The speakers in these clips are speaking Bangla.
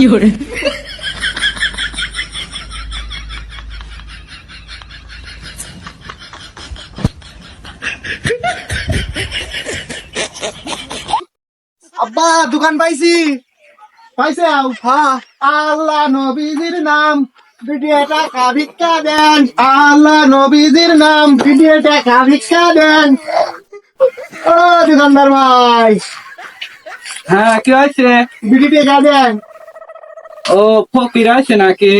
有人，আব্বা দোকান পাইছি। পাইছে আল্লাহ নবীজির নাম। ভিডিও টাকা ভিক্ষা দেন। আল্লাহ নবীজির নাম। ভিডিও টাকা ভিক্ষা দেন। ও দোকানদার ভাই। হ্যাঁ কি হয়েছে? ভিডিও টাকা দেন। ও ফকির আছে নাকি?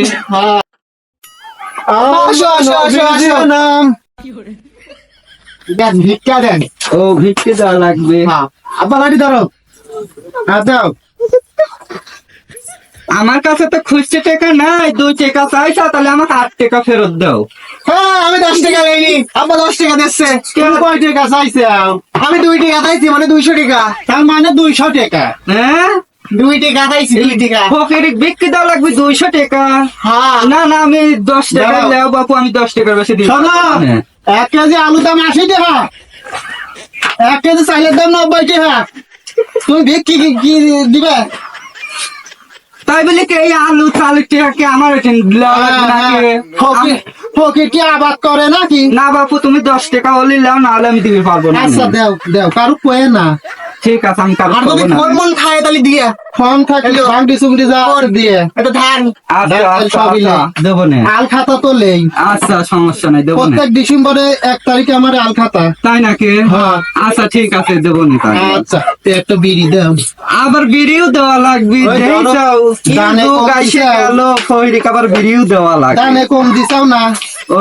নাম। ভিক্ষা দেন। ও ভিক্ষে দেওয়া লাগবে। হ্যাঁ। আব্বা লাঠি ধরো। দাও আমার কাছে তো খুচরো টাকা নাই দুই টাকা চাইছা তাহলে আমাকে আট টাকা ফেরত দাও। হ্যাঁ আমি দশ টাকা নেইনি আব্বা দশ টাকা দিচ্ছে। কেউ কয় টাকা চাইছে? আমি দুই টাকা চাইছি মানে দুইশো টাকা। তার মানে দুইশো টাকা। হ্যাঁ? দুই টাকা চাইছি দুই টাকা। ফকির বিক্রি দেওয়া লাগবে দুইশো টাকা। হ্যাঁ। না না আমি দশ টাকা দাও। বাপু আমি দশ টাকার বেশি দিই। হ্যাঁ। এক কেজি আলু দাম আশি টাকা। এক কেজি চাইলের দাম নব্বই টাকা। তুমি বিক্রি কি দিবে? তাই বলে কি এই আলু চালের টাকা কি আমার নাকি? হ্যাঁ, ফকির ফকির কি আবাদ করে নাকি? না বাপু তুমি দশ টাকা হলে নাও নাহলে আমি দিতে পারব না। আচ্ছা দেও দেও কারও কয়ে না। ঠিক আছে আমি কারও আর যদি ফোন মন খায় তাহলে দিয়ে। ফোন থাকলে ভাঙটি সুমটি যা দিয়ে। এটা ধান। আচ্ছা আচ্ছা সবই আচ্ছা, দেবো না। আল খাতা তো লেই আচ্ছা সমস্যা নাই দেবো না। প্রত্যেক ডিসেম্বরে এক তারিখে আমার আল খাতা তাই নাকি? হ্যাঁ। আচ্ছা ঠিক আছে দেবো নি তাই আচ্ছা তো একটা বিড়ি দাও। আবার বিড়িও দেওয়া লাগবে দানে কিন্তু গাইছে খৈরিক আবার বিড়িও দেওয়া লাগবে। দানে কম দিছাও না।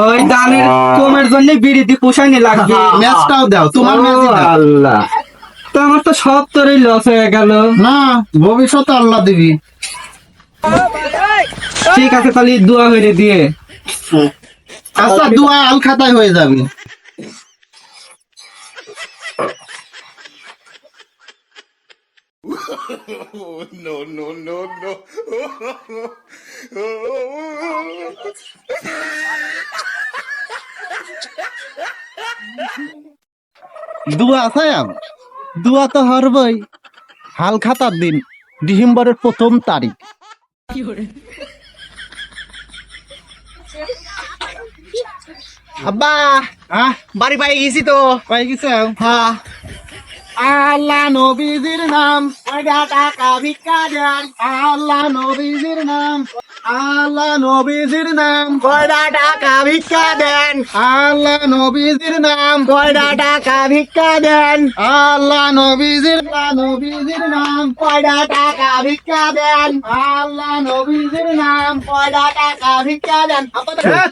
ওই দানের কমের জন্য বিড়ি দিয়ে পোষাইনি লাগবে ম্যাচটাও দাও তোমার দাও। আল্লাহ। তো আমার তো সব তোরই লস হয়ে গেল। না ভবিষ্যতে আল্লাহ দিবি। ঠিক আছে তাহলে দোয়া হয়ে দিয়ে। আচ্ছা দুয়া আল খাতায় হয়ে যাবে। দুয়া সায়াম দুয়া তো হরবই। হাল খাতার দিন ডিসেম্বরের প্রথম তারিখ，আব্বা আহ বাড়ি পাই গেছি তো। পাই গেছে হ্যাঁ। আল্লাহ নবীজির নাম। টাকা ভিক্ষা দেন। আল্লাহ নবীজির নাম। আল্লাহ নবীজির নাম। কয়টা টাকা ভিক্ষা দেন? আল্লাহ নবীজির নাম। কয়টা টাকা ভিক্ষা দেন? আল্লাহ নবীজির নবীজির নাম। কয়টা টাকা ভিক্ষা দেন? আল্লাহ নবীজির নাম। কয়টা টাকা ভিক্ষা দেন?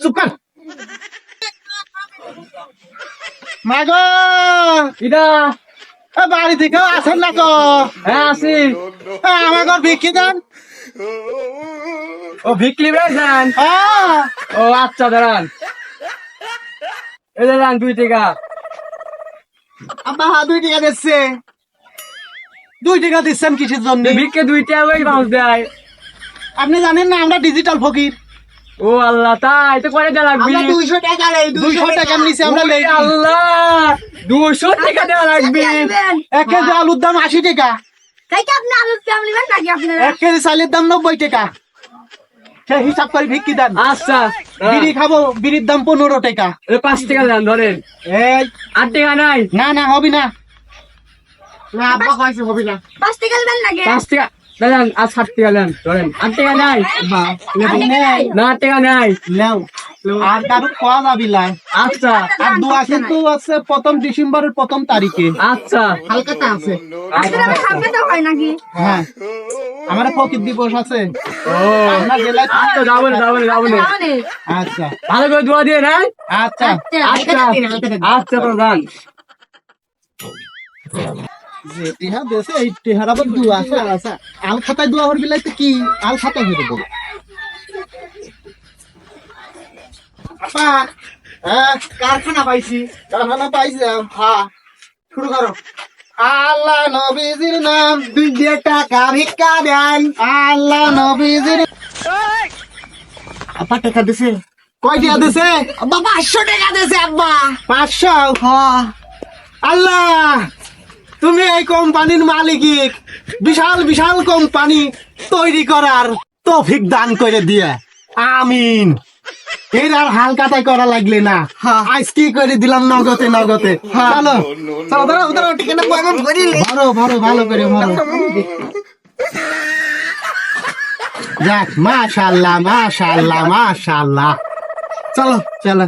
চুপ কর। মাগো ইদা। এ বাড়ি থেকে আসেন না তো? হ্যাঁ আসি। এ, আমাকে বিক্রি দেন। ও ভিকলি বেড়ান হ্যাঁ। ও আচ্ছা দাঁড়ান। এই দাঁড়ান দুই টাকা। আব্বা হা দুই টাকা দিচ্ছে। দুই টাকা দিচ্ছেন কিসের জন্য? ভিক্ষে দুই টাকা ওই মানুষ দেয়। আপনি জানেন না আমরা ডিজিটাল ফকির। ও আল্লাহ তাই তো করে দেওয়া লাগবে? আমরা দুইশো টাকা দুইশো টাকার নিচে আমরা আল্লাহ দুশো টাকা দেওয়া লাগবে। এক কেজি আলুর দাম আশি টাকা। তাই কি আপনি আলুর দাম নেবেন নাকি আপনারা? এক কেজি চালের দাম নব্বই টাকা। সে হিসাব করে ভিক্ষি দেন। আচ্ছা বিড়ি খাব বিড়ির দাম পনেরো টাকা। পাঁচ টাকা দেন ধরেন। এই। আট টাকা নাই? না না হবি না। না আব্বা কয়েছে হবি না। পাঁচ টাকা পাঁচ দাঁড়ান আর ষাট টাকা দেন ধরেন। আট টাকা নাই? না আট টাকা নাই। নেও। আর কারও লাই? আচ্ছা আর দোয়া কিন্তু আছে প্রথম ডিসেম্বরের প্রথম তারিখে। আচ্ছা। হালকাটা আছে। হয় নাকি? হ্যাঁ। আমার ফকির দিবস আছে। আচ্ছা আচ্ছা। ভালো করে দোয়া দিয়ে নাই আচ্ছা। আচ্ছা। আচ্ছা যে টিহা দেশে এই টিহার আবার দোয়া আছে আল খাতায় দোয়া হরবি লাই তো কি? আল খাতায় হয়ে দেবো কারখানা পাইছি। কারখানা পাইছি হ্যাঁ শুরু করো। আল্লাহ নবীজির নাম টাকা ভিক্ষা দেন। আল্লাহ নবীজির আপা টাকা দিছে? কয় টাকা দিছে? আব্বা, পাঁচশো টাকা দিছে, আব্বা। পাঁচশো? আল্লাহ, তুমি এই কোম্পানির মালিক। বিশাল বিশাল কোম্পানি তৈরি করার তৌফিক দান করে দিয়ে। আমিন। এর আর হালকাতাই করা লাগলে না। আজ কি করে দিলাম নগদে নগদে? চলো। চলো দাঁড়াও দাঁড়াও টিকেটা পাগল করি ভালো ভালো ভালো করে ভালো যাক মাশাল্লাহ মাশাল্লাহ মাশাল্লাহ। চলো চলো।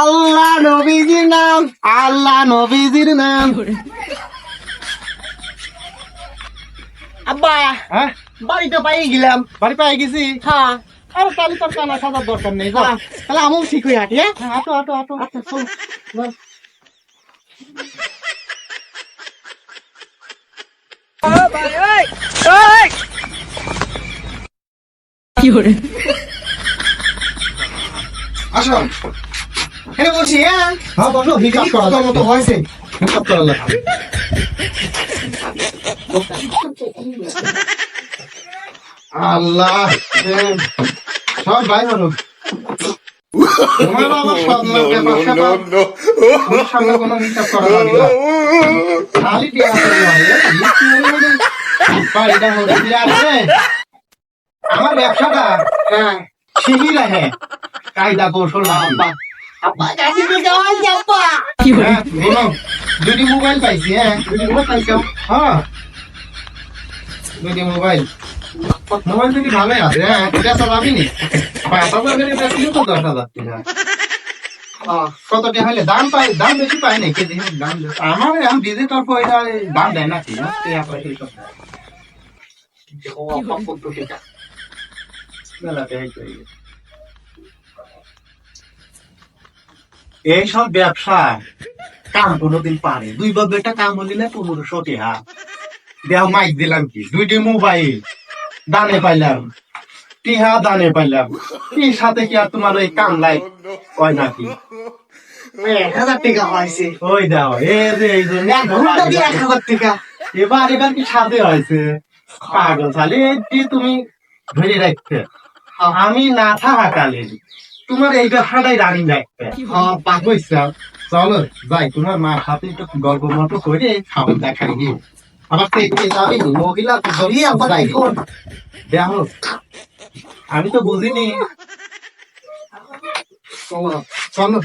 আল্লাহ নবীজির নাম আল্লাহ নবীজির নাম। আব্বা হ্যাঁ? বাড়িতে পাই গেলাম। বাড়ি পাই গেছি? হ্যাঁ। আর তাহলে তোর কানা সাজার দরকার নেই তাহলে আমিও ঠিক হয়ে হাঁটি হ্যাঁ? আচ্ছা চল চল। আসো হ্যাঁ বলছি হ্যাঁ? হ্যাঁ বসো হিসাব করা মতো হয়েছে। হিসাব করা লাগবে। আল্লাহ। সব ভাই আছে? আমার ব্যবসাটা হ্যাঁ রাখে। কায়দা কৌশল হ্যাঁ দুটি মোবাইল পাইছি হ্যাঁ দুটি মোবাইল পাইছো হ্যাঁ। দুটি মোবাইল মোবাইল দুটি ভালোই আছে হ্যাঁ এটা নি। যাবে এটা ছিল তো দশ হাজার টাকা আহ, কত টাকা হলে দাম পাই দাম বেশি পাই না কেজি দাম বেশি। আমার এখন ডিজিটাল পয়সা দাম দেয় না টাকা পয়সা এইসব ব্যবসা কাম কোনোদিন পারে দুই বাবেটা কাম হলিলে পনেরোশো টাকা। দেও মাইক দিলাম কি? দুইটি মোবাইল। দানে পাইলাম। টিহা দানে পাইলাম? এই সাথে কি আর তোমার ওই কাম লাই হয় নাকি এক হাজার টাকা হয়েছে। ওই দাও এই যে এই যে দিয়ে এক হাজার টাকা। এবার এবার কি সাথে হয়েছে? পাগল তাহলে এটি তুমি ধরে রাখতে। আমি না থাকা কালে তোমার এই ব্যবসাটাই রানি রাখতে হ্যাঁ চলো যাই তোমার মার সাথে একটু গল্প মতো করে খাবার দেখাই গিয়ে আবার তো এদিকে যাবি মহিলা তো ধরিয়ে আবার যাই দেখো আমি তো বুঝিনি চলো চলো।